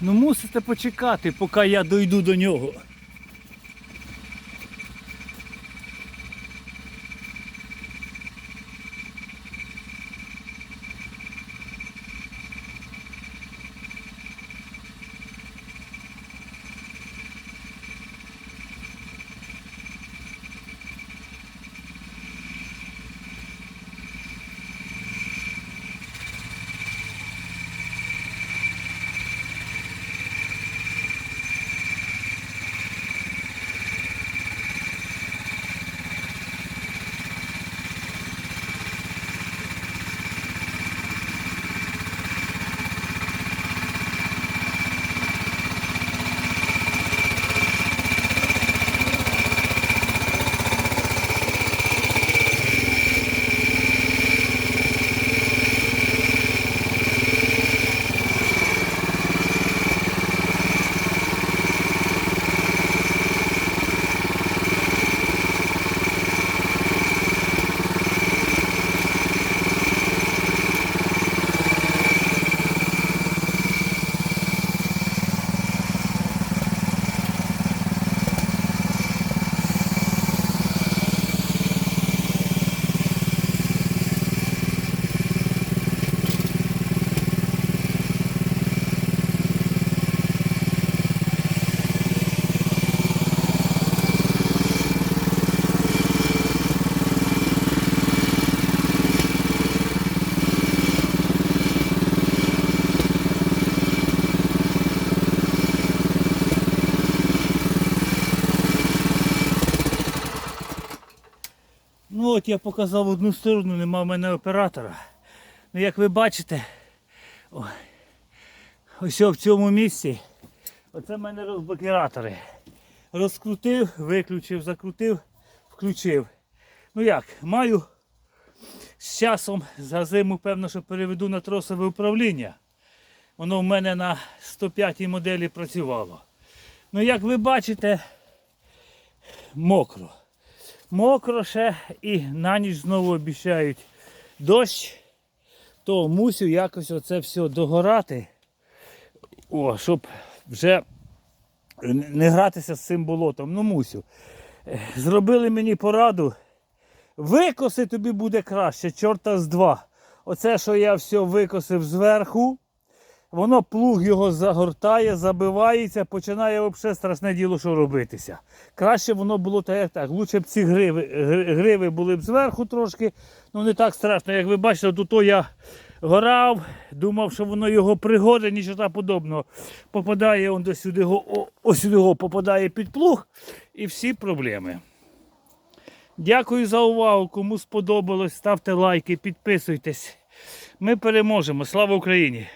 Ну мусите почекати, поки я дойду до нього. Ну от я показав одну сторону, нема в мене оператора. Ну як ви бачите, о, ось в цьому місці, оце в мене розблокіратори. Розкрутив, виключив, закрутив, включив. Ну як, маю з часом за зиму, певно, що переведу на тросове управління. Воно в мене на 105 моделі працювало. Ну як ви бачите, мокро. Мокро ще і на ніч знову обіцяють дощ, то мусю якось оце все догорати, о, щоб вже не гратися з цим болотом. Ну мусю. Е, Зробили мені пораду. Викоси тобі буде краще, чорта з два. Оце, що я все викосив зверху, воно плуг його загортає, забивається, починає взагалі страшне діло, що робитися. Краще воно було так, як так. Лучше б ці гриви, гриви були б зверху трошки, ну не так страшно. Як ви бачите, тут то я горав, думав, що воно його пригоде, нічого подобного. Попадає он до сюди, ось сюди попадає під плуг і всі проблеми. Дякую за увагу. Кому сподобалось, ставте лайки, підписуйтесь. Ми переможемо. Слава Україні!